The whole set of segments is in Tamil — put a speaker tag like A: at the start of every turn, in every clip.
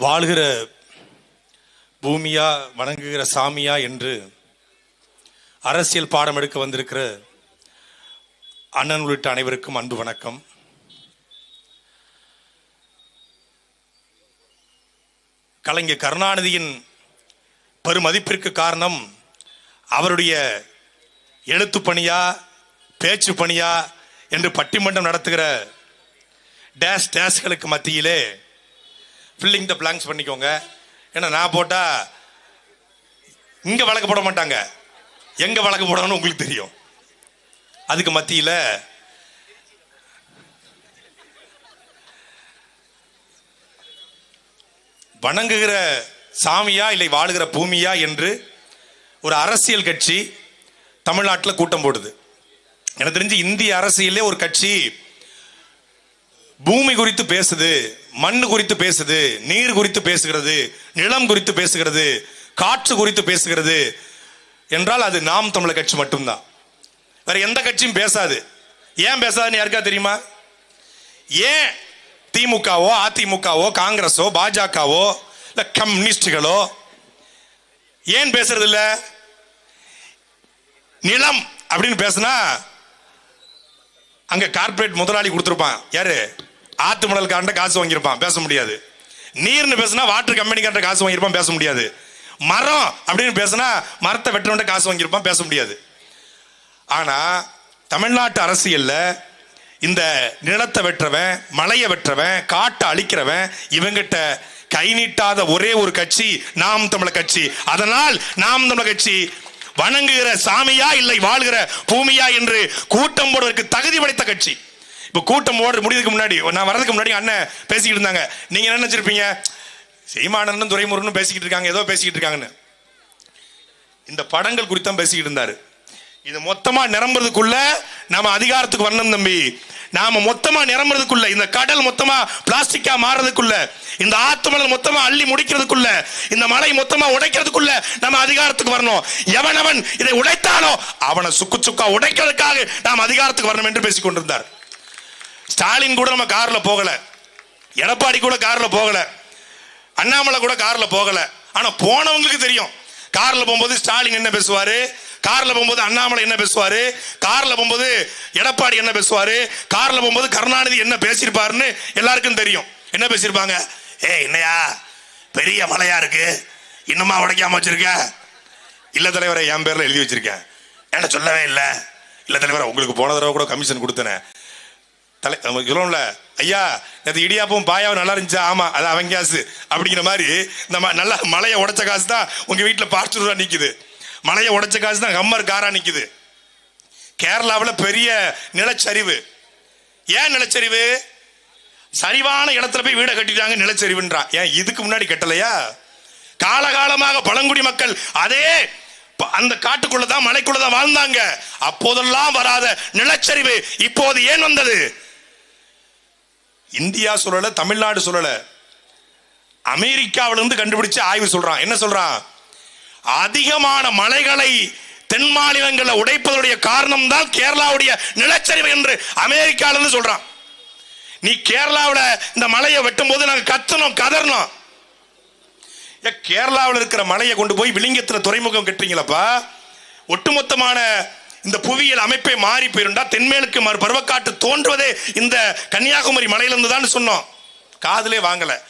A: வாழ்கிற பூமியா வணங்குகிற சாமியா என்று அரசியல் பாடம் எடுக்க வந்திருக்கிற அண்ணன் உள்ளிட்ட அனைவருக்கும் அன்பு வணக்கம். கலைஞர் கருணாநிதியின் பெருமதிப்பிற்கு காரணம் அவருடைய எழுத்து பணியா பேச்சு பணியா என்று பட்டிமன்றம் நடத்துகிற டேஷ் டேஷ்களுக்கு மத்தியிலே ஃபில்லிங் த பிளாங்க்ஸ் பண்ணிக்கோங்க. ஏன்னா நான் போட்டால் இங்கே வழக்கு போட மாட்டாங்க. எங்கே வழக்கு போடணும்னு உங்களுக்கு தெரியும். அதுக்கு மத்தியில் வணங்குகிற சாமியா இல்லை வாழுகிற பூமியா என்று ஒரு அரசியல் கட்சி தமிழ்நாட்டில் கூட்டம் போடுது. எனக்கு தெரிஞ்சு இந்திய அரசியலே ஒரு கட்சி பூமி குறித்து பேசுது. மண் குறித்து பேசுது நீர் குறித்து பேசுகிறது நிலம் குறித்து பேசுகிறது காற்று குறித்து பேசுகிறது. என்றால் அது நாம் தமிழர் கட்சி மட்டும்தான். வேற எந்த கட்சியும் பேசாது. ஏன் பேசாதுன்னு யாருக்கா தெரியுமா? ஏன் திமுகவோ அதிமுகவோ காங்கிரஸோ பாஜகவோ இல்ல கம்யூனிஸ்டுகளோ ஏன் பேசுறது இல்ல? நிலம் அப்படின்னு பேசினா அங்க கார்ப்பரேட் முதலாளி கொடுத்துருப்பான். யாரு? ஆத்து மணல்காரன் காசு வாங்கியிருப்பான் பேச முடியாது. நீர்னு பேசினா வாட்டர் கம்பெனிக்காரன் காசு வாங்கியிருப்பான் பேச முடியாது. மரம் அப்படின்னு பேசினா மரத்தை வெட்டுறவன்ட்ட காசு வாங்கியிருப்பான் பேச முடியாது. ஆனா தமிழ்நாட்டு அரசியல்ல இந்த நிலத்தை வெட்டுறவன் மலையை வெட்டுறவன் காட்டை அழிக்கிறவன் இவங்கிட்ட கை நீட்டாத ஒரே ஒரு கட்சி நாம் தமிழ கட்சி. அதனால் நாம் தமிழ கட்சி வணங்குகிற சாமியா இல்லை வாழ்கிற பூமியா என்று கூட்டம் போடுவதற்கு தகுதி படைத்த கட்சி. இப்போ கூட்டம் ஓடுற முடியறதுக்கு முன்னாடி நான் வர்றதுக்கு முன்னாடி அண்ணன் பேசிக்கிட்டு இருந்தாங்க. நீங்கள் என்ன நினச்சிருப்பீங்க? சீமானந்தன் துரைமுருகனும் பேசிக்கிட்டு இருக்காங்க ஏதோ பேசிக்கிட்டு இருக்காங்கன்னு. இந்த படங்கள் குறித்தான் பேசிக்கிட்டு இருந்தார். இது மொத்தமா நிரம்புறதுக்குள்ள நாம அதிகாரத்துக்கு வரணும் தம்பி. நாம மொத்தமா நிரம்புறதுக்குள்ள இந்த கடல் மொத்தமா பிளாஸ்டிக்கா மாறதுக்குள்ள இந்த ஆத்துமணல் மொத்தமா அள்ளி முடிக்கிறதுக்குள்ள இந்த மலை மொத்தமா உடைக்கிறதுக்குள்ள நம்ம அதிகாரத்துக்கு வரணும். எவனவன் இதை உடைத்தானோ அவனை சுக்கு சுக்கா உடைக்கிறதுக்காக நாம் அதிகாரத்துக்கு வரணும் என்று பேசிக் கொண்டிருந்தார் ஸ்டாலின் கூட நம்ம கார்ல போகல. எடப்பாடி கூட கார்ல போகல. அண்ணாமலை கூட கார்ல போகல. ஆனா போனவங்களுக்கு தெரியும். கார்ல போகும்போது ஸ்டாலின் என்ன பேசுவாரு? கார்ல போகும்போது அண்ணாமலை என்ன பேசுவாரு? கார்ல போகும்போது எடப்பாடி என்ன பேசுவாரு? கார்ல போகும்போது கருணாநிதி என்ன பேசியிருப்பாருன்னு எல்லாருக்கும் தெரியும். என்ன பேசியிருப்பாங்க? ஏய் என்னையா? பெரிய மலையா இருக்கு. இன்னுமா உடைக்காம வச்சிருக்க? இல்ல தலைவரை என் பேர்ல எழுதி வச்சிருக்கேன். என்ன சொல்லவே இல்லை. இல்ல தலைவரை உங்களுக்கு போன தடவை கூட கமிஷன் கொடுத்தனே. தலை நம்ம சொல்லுவோம்ல ஐயா நேற்று இடியாப்பும் பாயாவும் நல்லா இருந்துச்சா? ஆமாம் அது அவன் காசு அப்படிங்கிற மாதிரி இந்த ம- நல்லா மலையை உடைச்ச காசு தான் உங்கள் வீட்டில் பாஸ்டரா நிற்கிது மலையை உடைச்ச காசு தான் ஹம்மர் காராக நிற்கிது கேரளாவில் பெரிய நிலச்சரிவு. ஏன் நிலச்சரிவு? சரிவான இடத்துல போய் வீடை கட்டிட்டாங்க நிலச்சரிவுன்றான் ஏன் இதுக்கு முன்னாடி கட்டலையா? காலகாலமாக பழங்குடி மக்கள் அதே அந்த காட்டுக்குள்ளதான் தான் தான் வாழ்ந்தாங்க. அப்போதெல்லாம் வராத நிலச்சரிவு இப்போது ஏன் வந்தது? இந்தியா சொல்லல தமிழ்நாடு சொல்லல. அமெரிக்காவிலிருந்து கண்டுபிடிச்சு ஆய்வு சொல்றான். என்ன சொல்றான்? அதிகமான மலைகளை தென் மாநிலங்களை உடைப்பதனுடைய காரணம் தான் கேரளாவுடைய நிலச்சரிவு என்று அமெரிக்காவிலிருந்து சொல்றான். நீ கேரளாவில் இந்த மலையை வெட்டும் போது நாங்கள் கத்தணும் கதறணும் கேரளாவில் இருக்கிற மலையை கொண்டு போய் விளிங்கத்தில் துறைமுகம் கட்டுறீங்களப்பா? ஒட்டுமொத்தமான இந்த புவியியல் அமைப்பை மாறி போயிருந்தா தென்மேலுக்கு மறு பருவக்காற்று தோன்றுவதே இந்த கன்னியாகுமரி மலையிலிருந்து தான் சொன்னோம். காதலே வாங்கல.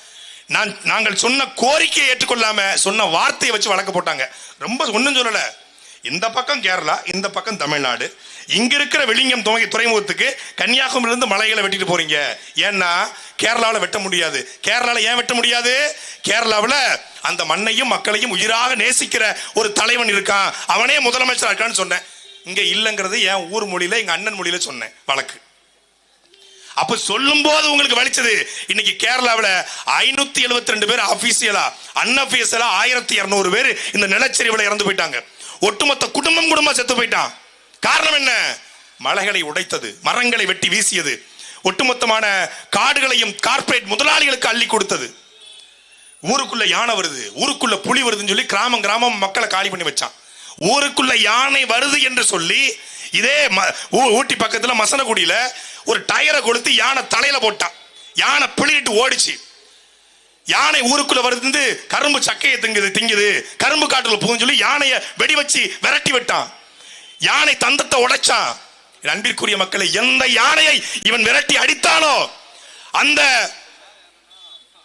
A: நான் நாங்கள் சொன்ன கோரிக்கையை ஏற்றுக்கொள்ளாம சொன்ன வார்த்தையை வச்சு வழக்கு போட்டாங்க. ரொம்ப ஒன்றும் சொல்லல. இந்த பக்கம் கேரளா இந்த பக்கம் தமிழ்நாடு. இங்க இருக்கிற வெளிங்கம் துறை துறைமுகத்துக்கு கன்னியாகுமரியில இருந்து மலைகளை வெட்டிட்டு போறீங்க. ஏன்னா கேரளாவில் வெட்ட முடியாது. கேரளாவில் ஏன் வெட்ட முடியாது? கேரளாவில் அந்த மண்ணையும் மக்களையும் உயிராக நேசிக்கிற ஒரு தலைவன் இருக்கான். அவனே முதலமைச்சர் இருக்கான்னு சொன்னேன். இங்கே இல்லைங்கிறது என் ஊர் மொழியில் எங்கள் அண்ணன் மொழியில் சொன்னேன் வழக்கு. அப்போ சொல்லும் போது உங்களுக்கு வலிச்சது. இன்னைக்கு கேரளாவில் ஐநூத்தி எழுபத்தி ரெண்டு பேர் அபிஷியலா அன்அபிஷியலா ஆயிரத்தி இரநூறு பேர் இந்த நிலச்சரிவில் இறந்து போயிட்டாங்க. ஒட்டுமொத்த குடும்பம் குடும்பம் செத்து போயிட்டான். காரணம் என்ன? மலைகளை உடைத்தது மரங்களை வெட்டி வீசியது ஒட்டுமொத்தமான காடுகளையும் கார்ப்பரேட் முதலாளிகளுக்கு அள்ளி கொடுத்தது. ஊருக்குள்ள யானை வருது ஊருக்குள்ள புலி வருதுன்னு சொல்லி கிராமம் கிராமம் மக்களை காலி பண்ணி வச்சான். ஊருக்குள்ள யானை வருது என்று சொல்லி இதே ம- ஊ- ஊட்டி பக்கத்துல மசனகுடியில ஒரு டயரை கொளுத்து யானை தலையில போட்டான் யானை பிளிட்டு ஓடிச்சு. யானை ஊருக்குள்ள வருது கரும்பு சக்கையை திங்குது திங்குது. கரும்பு காட்டுல போகும் சொல்லி யானையை வெடி வச்சு விரட்டி விட்டான். யானை தந்தத்தை உடைச்சான் அன்பிற்குரிய மக்களை எந்த யானையை இவன் விரட்டி அடித்தானோ அந்த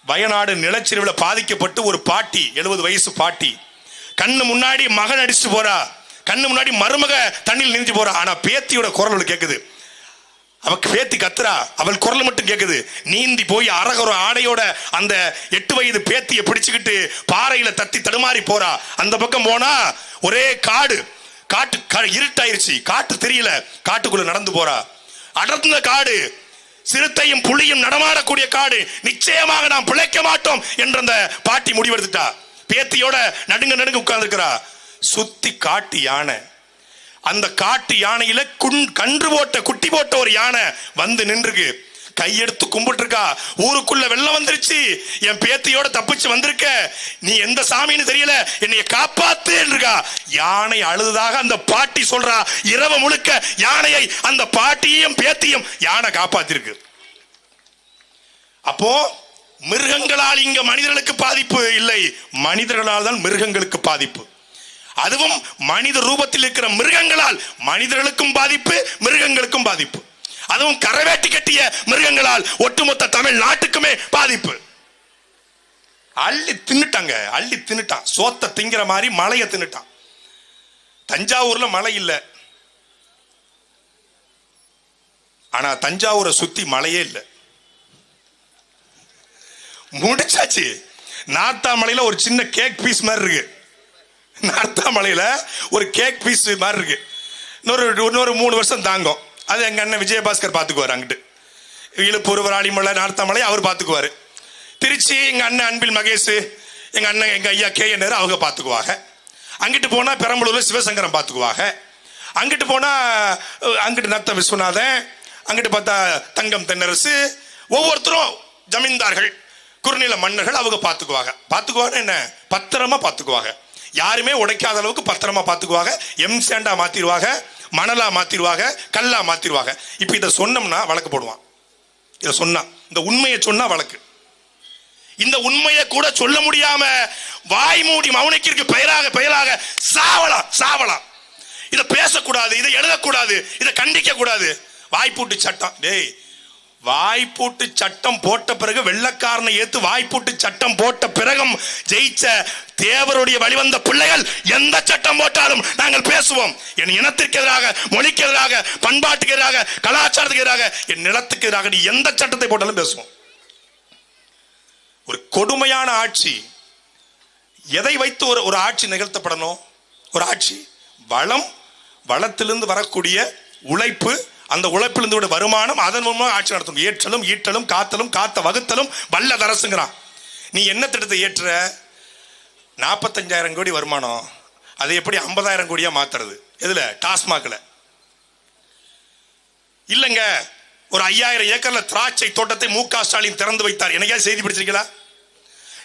A: வயநாடு நிலச்சரிவில் பாதிக்கப்பட்டு ஒரு பாட்டி எழுபது வயசு பாட்டி கண்ணு முன்னாடி மகன் அடிச்சுட்டு போறா. கண்ணு முன்னாடி மருமக தண்ணியில் நினைஞ்சு போறா. ஆனா பேத்தியோட குரல் கேட்குது கேக்குது. அவக்கு பேத்தி கத்துறா. அவள் குரல் மட்டும் கேக்குது. நீந்தி போய் அரகர ஆடையோட அந்த எட்டு வயது பேத்தியை பிடிச்சுக்கிட்டு பாறையில தத்தி தடுமாறி போறா. அந்த பக்கம் போனா ஒரே காடு. காட்டு க- இருட்டாயிருச்சு. காட்டு தெரியல. காட்டுக்குள்ள நடந்து போறா. அடர்ந்த காடு. சிறுத்தையும் புலியும் நடமாடக்கூடிய காடு. நிச்சயமாக நாம் பிழைக்க மாட்டோம் என்ற அந்த பாட்டி முடிவெடுத்துட்டா. பேத்தியோட நடுங்க நடுங்க உட்கார்ந்துருக்கிறா. சுத்தி காட்டு யானை. அந்த காட்டு யானையில குன் கன்று போட்ட குட்டி போட்ட ஒரு யானை வந்து நின்றுக்கு கையெடுத்து கும்பிட்டு இருக்கா ஊருக்குள்ள வெள்ளம் வந்துருச்சு. என் பேத்தியோட தப்பிச்சு வந்திருக்க. நீ எந்த சாமின்னு தெரியல. என்னைய காப்பாத்து இருக்கா யானை அழுதுதாக அந்த பாட்டி சொல்றா. இரவு முழுக்க யானையை அந்த பாட்டியையும் பேத்தியும் யானை காப்பாத்திருக்கு. அப்போ மிருகங்களால் இங்க மனிதர்களுக்கு பாதிப்பு இல்லை. மனிதர்களால் தான் மிருகங்களுக்கு பாதிப்பு. அதுவும் மனித ரூபத்தில் இருக்கிற மிருகங்களால் மனிதர்களுக்கும் பாதிப்பு மிருகங்களுக்கும் பாதிப்பு. அதுவும் கரவேட்டி கட்டிய மிருகங்களால் ஒட்டுமொத்த தமிழ் நாட்டுக்குமே பாதிப்பு. அள்ளி தின்னுட்டாங்க அள்ளி தின்னுட்டான். சோத்த திங்கிற மாதிரி மலையை தின்னுட்டான். தஞ்சாவூர்ல மழை இல்லை. ஆனா தஞ்சாவூரை சுத்தி மழையே இல்லை. முடிச்சாச்சு. நார்த்தாமலையில ஒரு சின்ன கேக் பீஸ் மாதிரி இருக்கு. நார்த்தாமலையில ஒரு கேக் பீஸ் மாதிரி இருக்கு. இன்னொரு இன்னொரு மூணு வருஷம் தாங்கும். அது எங்க அண்ணன் விஜயபாஸ்கர் பாத்துக்குவார் அங்கிட்டு. இழுப்பூர் வராளிமலை நார்த்தாமலை அவர் பாத்துக்குவாரு. திருச்சி எங்க அண்ணன் அன்பில் மகேஷ் எங்க அண்ணன் எங்க ஐயா கே என் அவங்க பாத்துக்குவாங்க. அங்கிட்டு போனா பெரம்பலூர்ல சிவசங்கரம் பாத்துக்குவாங்க. அங்கிட்டு போனா அங்கிட்டு நத்த விஸ்வநாதன் அங்கிட்டு பார்த்தா தங்கம் தென்னரசு ஒவ்வொருத்தரும் ஜமீன்தார்கள். குறுநில மன்னர்கள் அவங்க பார்த்துக்குவாங்க. பார்த்துக்குவாங்க என்ன? பத்திரமா பார்த்துக்குவாங்க. யாருமே உடைக்காத அளவுக்கு பத்திரமா பார்த்துக்குவாங்க. எம் சேண்டா மாத்திடுவாங்க மணலா மாத்திடுவாங்க கல்லா மாத்திடுவாங்க இப்போ இதை சொன்னோம்னா வழக்கு போடுவான். இதை சொன்னா. இந்த உண்மையை சொன்னா வழக்கு. இந்த உண்மையை கூட சொல்ல முடியாம வாய் மூடி மௌனிக்கிற்கு பெயராக பெயராக சாவலாம் சாவலாம். இதை பேசக்கூடாது இதை எழுதக்கூடாது இதை கண்டிக்க கூடாது வாய்ப்பூட்டு சட்டம். டேய் வாய்ப்பூட்டு சட்டம் போட்ட பிறகு வெள்ளக்காரனை ஏத்து வாய்ப்பூட்டு சட்டம் போட்ட பிறகும் ஜெயிச்ச தேவருடைய வழிவந்த பிள்ளைகள் எந்த சட்டம் போட்டாலும் நாங்கள் பேசுவோம். என் இனத்திற்கு எதிராக மொழிக்கு எதிராக பண்பாட்டுக்கு எதிராக கலாச்சாரத்துக்கு எதிராக என் நிலத்துக்கு எதிராக நீ எந்த சட்டத்தை போட்டாலும் பேசுவோம். ஒரு கொடுமையான ஆட்சி. எதை வைத்து ஒரு ஒரு ஆட்சி நிகழ்த்தப்படணும்? ஒரு ஆட்சி. வளம் வளத்திலிருந்து வரக்கூடிய உழைப்பு அந்த உழைப்பிலிருந்து விட வருமானம் அதன் மூலமாக ஆட்சி நடத்தணும். ஏற்றலும் ஈட்டலும் காத்தலும் காத்த வகுத்தலும் வல்ல தரசுங்கிறான் நீ என்ன திட்டத்தை ஏற்ற? நாற்பத்தஞ்சாயிரம் கோடி வருமானம். அதை எப்படி ஐம்பதாயிரம் கோடியாக மாத்துறது? எதில்? டாஸ்மாகில். இல்லைங்க. ஒரு ஐயாயிரம் ஏக்கரில் திராட்சை தோட்டத்தை மு க ஸ்டாலின் திறந்து வைத்தார். எனக்கே செய்தி படிச்சிருக்கீங்களா?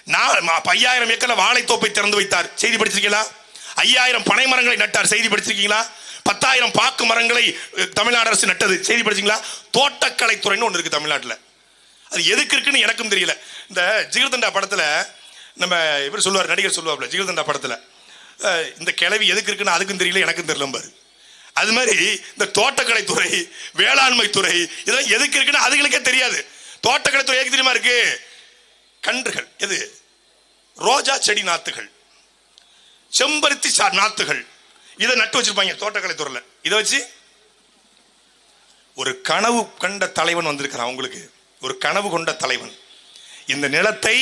A: நான் ஐயாயிரம் ஏக்கரில் வாழைத்தோப்பை திறந்து வைத்தார். செய்தி படிச்சிருக்கீங்களா? ஐயாயிரம் பனை மரங்களை நட்டார். செய்தி படிச்சிருக்கீங்களா? பத்தாயிரம் பாக்கு மரங்களை தமிழ்நாடு அரசு நட்டது. செய்தி படிச்சீங்களா? தோட்டக்கலைத்துறைன்னு ஒன்று இருக்கு தமிழ்நாட்டில். அது எதுக்கு இருக்குன்னு எனக்கும் தெரியல. இந்த ஜிகிர்தண்டா படத்தில் நம்ம இவர் சொல்லுவார் நடிகர் சொல்லுவாப்ல ஜிகிர்தண்டா படத்தில். இந்த கிளவி எதுக்கு இருக்குன்னு அதுக்கும் தெரியல எனக்கும் தெரியல பாரு. அது மாதிரி இந்த தோட்டக்கலைத்துறை வேளாண்மை துறை இதெல்லாம் எதுக்கு இருக்குன்னு அதுகளுக்கே தெரியாது. தோட்டக்கலைத்துறை எதுக்கு தெரியுமா இருக்கு? கன்றுகள். எது? ரோஜா செடி நாத்துகள். செம்பருத்தி சா- நாத்துகள். இதை நட்டு வச்சிருப்பாங்க தோட்டக்கலைத்துறையில் இதை வச்சு ஒரு கனவு கண்ட தலைவன் வந்திருக்கிறான் உங்களுக்கு ஒரு கனவு கொண்ட தலைவன். இந்த நிலத்தை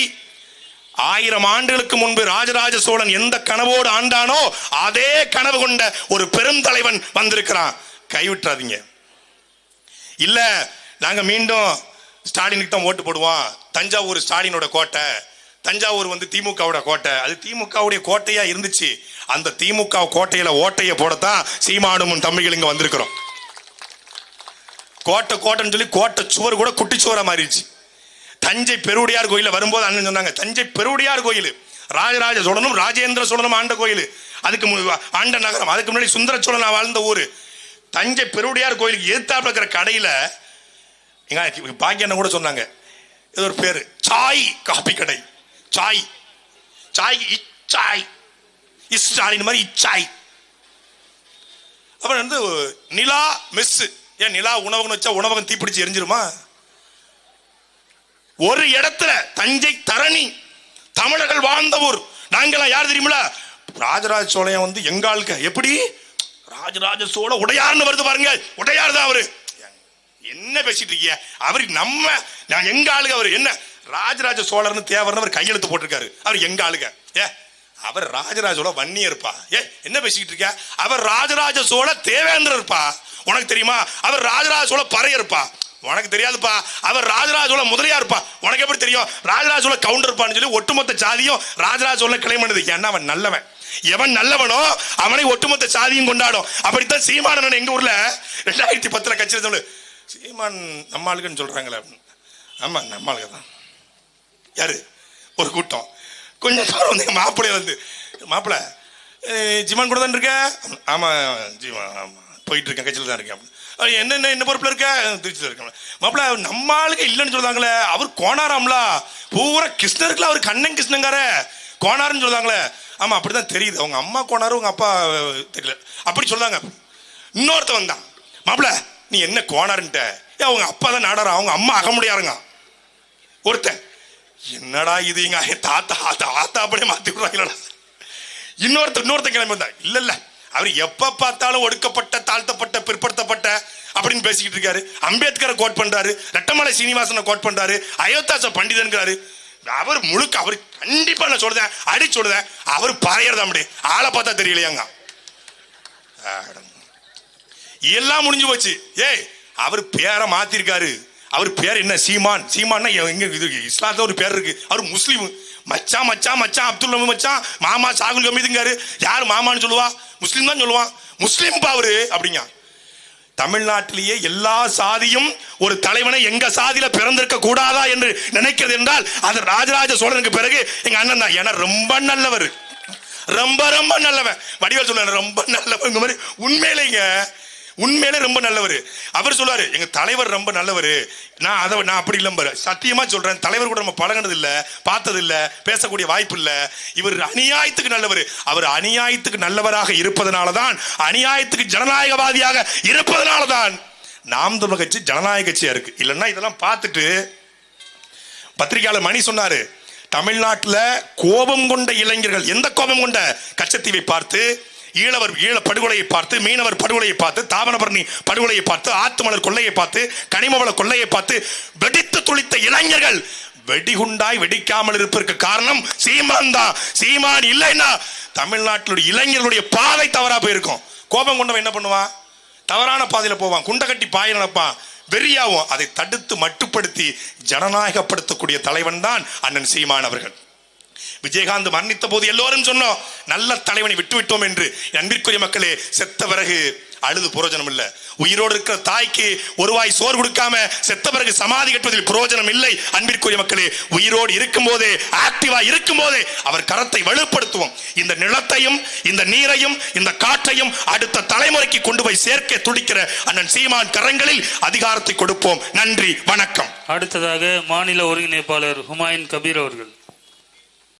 A: ஆயிரம் ஆண்டுகளுக்கு முன்பு ராஜராஜ சோழன் எந்த கனவோடு ஆண்டானோ அதே கனவு கொண்ட ஒரு பெரும் தலைவன் வந்திருக்கிறான். கைவிட்டுறாதீங்க. இல்ல நாங்க மீண்டும் ஸ்டாலினுக்கு தான் ஓட்டு போடுவோம். தஞ்சாவூர் ஸ்டாலினோட கோட்டை தஞ்சாவூர் வந்து திமுகவோட கோட்டை. அது திமுகவுடைய கோட்டையா இருந்துச்சு. அந்த திமுக கோட்டையில ஓட்டைய போடத்தான் சீமானும் தம்பிகள் இங்க வந்திருக்கிறோம். கோட்டை கோட்டைன்னு சொல்லி கோட்டை சுவர் கூட குட்டி சுவரா மாறிடுச்சு. தஞ்சை பெருவுடையார் கோயில வரும்போது அண்ணன் சொன்னாங்க தஞ்சை பெருவுடையார் கோயில். ராஜராஜ சோழனும் ராஜேந்திர சோழனும் ஆண்ட கோயில். அதுக்கு ஆண்ட நகரம். அதுக்கு முன்னாடி சுந்தர சோழன் வாழ்ந்த ஊர். தஞ்சை பெருவுடையார் கோயிலுக்கு எதிர்த்தாப்புல இருக்கிற கடையில் எங்க பாக்கியண்ணன் கூட சொன்னாங்க இது ஒரு பேர் சாய் காபி கடை. சாய். சாய். இச்சாய் ஸ்டாலின் மாதிரி இச்சாய். அப்புறம் வந்து நிலா மெஸ். ஏன் நிலா உணவகம் வச்சா உணவகம் தீப்பிடிச்சு எரிஞ்சிருமா? ஒரு இடத்துல தஞ்சை தரணி தமிழர்கள் வாழ்ந்த ஊர். நாங்களாம் யார் தெரியுமில ராஜராஜ சோழையன் வந்து எங்காளுக்க எப்படி? ராஜராஜ சோழ உடையார்னு வருது பாருங்க. உடையார் தான் அவரு. என்ன பேசிட்டு இருக்கீங்க? அவர் நம்ம நான் எங்க ஆளுக அவர்? என்ன? ராஜராஜ சோழர்னு தேவர்னு அவர் கையெழுத்து போட்டிருக்காரு. அவர் எங்க ஆளுக ஏ அவர் ராஜராஜ சோழ வன்னியர்ப்பா. ஏ என்ன பேசிக்கிட்டு இருக்க அவர் ராஜராஜ சோழ தேவேந்திரர்ப்பா. உனக்கு தெரியுமா? அவர் ராஜராஜ சோழ பறையர்ப்பா. உனக்கு தெரியாதுப்பா. அவர் ராஜராஜ சோழ முதலியார்ப்பா. உனக்கு எப்படி தெரியும்? ராஜராஜ சோழ கவுண்டர்ப்பான்னு சொல்லி ஒட்டுமொத்த சாதியும் ராஜராஜ சோழ கிளைம் பண்ணுது. ஏன்னா அவன் நல்லவன். எவன் நல்லவனோ அவனை ஒட்டுமொத்த சாதியும் கொண்டாடும். அப்படித்தான் சீமானன் எங்க ஊர்ல ரெண்டாயிரத்தி பத்துல கட்சியில் சொல்லு. சீமான் நம்மளுக்குன்னு சொல்றாங்களே ஆமா நம்ம தான். யாரு? ஒரு கூட்டம். கொஞ்சம் தூரம் வந்து எங்கள் மாப்பிள்ளை வந்து. மாப்பிள்ளை ஜிமான் கூட தான் இருக்க? ஆமாம் ஜிமா ஆமாம் போயிட்டு இருக்கேன் கட்சியில் தான் இருக்கேன் என்னென்ன என்ன பொறுப்பில் இருக்க? திருச்சியில் இருக்கேன். மாப்பிள்ள நம்ம ஆளுக்கு இல்லைன்னு சொல்லுவாங்களே அவர் கோணாராம்லா பூரா கிருஷ்ணருக்குல அவர் கண்ணன் கிருஷ்ணங்கார. கோணாருன்னு சொல்லுவாங்களே. ஆமாம் அப்படி அப்படிதான் தெரியுது. அவங்க அம்மா கோணாரு உங்கள் அப்பா தெரியல. அப்படி சொல்றாங்க இன்னொருத்த வந்தான். மாப்பிள நீ என்ன கோணாருன்ட்ட ஏன் அவங்க அப்பா தான் நாடாரா? அவங்க அம்மா அகமுடியாருங்க. ஒருத்தன். என்னடா இது எங்க தாத்தா தாத்தா அப்படியே மாத்தி விடுறாங்களா இன்னொருத்த இன்னொருத்தன் கிளம்பி வந்தா இல்ல இல்ல. அவர் எப்ப பார்த்தாலும் ஒடுக்கப்பட்ட தாழ்த்தப்பட்ட பிற்படுத்தப்பட்ட அப்படின்னு பேசிக்கிட்டு இருக்காரு. அம்பேத்கரை கோட் பண்றாரு. ரெட்டமலை சீனிவாசனை கோட் பண்றாரு. அயோத்தாச பண்டிதன்கிறாரு. அவர் முழுக்க அவர் கண்டிப்பா நான் சொல்றேன் அடி சொல்றேன். அவர் பறையறதா அப்படி ஆளை பார்த்தா தெரியலையாங்க. எல்லாம் முடிஞ்சு போச்சு. ஏய் அவர் பேரை மாத்திருக்காரு. அவர் பேர் என்ன? சீமான். சீமான்னா எங்க இது இஸ்லாத்துல ஒரு பேர் இருக்கு. அவர் முஸ்லீம். மச்சான் மச்சான் மச்சான் அப்துல் நபி மச்சான் மாமா சாகுல் கமீதுங்காரு. யார் மாமான்னு சொல்லுவா? முஸ்லீம் தான் சொல்லுவான். முஸ்லீம் அவரு அப்படிங்க. தமிழ்நாட்டிலேயே எல்லா சாதியும் ஒரு தலைவனை எங்க சாதியில பிறந்திருக்க கூடாதா என்று நினைக்கிறது என்றால் அது ராஜராஜ சோழனுக்கு பிறகு எங்க அண்ணன் தான். ஏன்னா ரொம்ப நல்லவர். ரொம்ப ரொம்ப நல்லவன். வடிவேல் சொல்ல ரொம்ப நல்லவன் மாதிரி. உண்மையிலேங்க உண்மையிலே ரொம்ப நல்லவர். அவர் சொல்லுவார் எங்கள் தலைவர் ரொம்ப நல்லவர். நான் அதை நான் அப்படி இல்லம்பரு சத்தியமாக சொல்கிறேன் தலைவர் கூட நம்ம பழகினது இல்ல பார்த்தது பேசக்கூடிய வாய்ப்பு இல்லை இவர் அநியாயத்துக்கு நல்லவர். அவர் அநியாயத்துக்கு நல்லவராக இருப்பதனால தான் அநியாயத்துக்கு ஜனநாயகவாதியாக இருப்பதனால தான் நாம் தமிழ் கட்சி ஜனநாயக கட்சியாக இருக்குது இல்லைன்னா இதெல்லாம் பார்த்துட்டு பத்திரிகையாளர் மணி சொன்னார் தமிழ்நாட்டில் கோபம் கொண்ட இளைஞர்கள் எந்த கோபம் கொண்ட? கச்சத்தீவை பார்த்து ஈழவர் ஈழ படுகொலையை பார்த்து மீனவர் படுகொலையை பார்த்து தாமனபரணி படுகொலையை பார்த்து ஆத்துமலர் கொள்ளையை பார்த்து கனிமவள கொள்ளையை பார்த்து வெடித்து துளித்த இளைஞர்கள். வெடிகுண்டாய் வெடிக்காமல் இருப்பதற்கு காரணம் சீமான் தான். சீமான் இல்லைன்னா தமிழ்நாட்டிலுடைய இளைஞர்களுடைய பாதை தவறா போயிருக்கும். கோபம் கொண்டவன் என்ன பண்ணுவான்? தவறான பாதையில போவான். குண்டை கட்டி பாய நடப்பான். வெறியாவும் அதை தடுத்து மட்டுப்படுத்தி ஜனநாயகப்படுத்தக்கூடிய தலைவன் தான் அண்ணன் சீமான் அவர்கள். விஜயகாந்த் மன்னித்த போது எல்லோரும் சொன்னோம் நல்ல தலைவனை விட்டு விட்டோம் என்று. அன்பிற்குரிய மக்களே செத்த பிறகு அழுது புரோஜனம் இல்ல. உயிரோடு இருக்கிற தாய்க்கு ஒரு வாய் சோறு கொடுக்காம செத்த பிறகு சமாதி கட்டுவதில் புரோஜனம் இல்லை. அன்பிற்குரிய மக்களே உயிரோடு இருக்கும் போதே ஆக்டிவா இருக்கும் போதே அவர் கரத்தை வலுப்படுத்துவோம். இந்த நிலத்தையும் இந்த நீரையும் இந்த காற்றையும் அடுத்த தலைமுறைக்கு கொண்டு போய் சேர்க்க துடிக்கிற அண்ணன் சீமான் கரங்களில் அதிகாரத்தை கொடுப்போம். நன்றி வணக்கம்.
B: அடுத்ததாக மாநில ஒருங்கிணைப்பாளர் ஹுமாயூன் கபீர் அவர்கள்.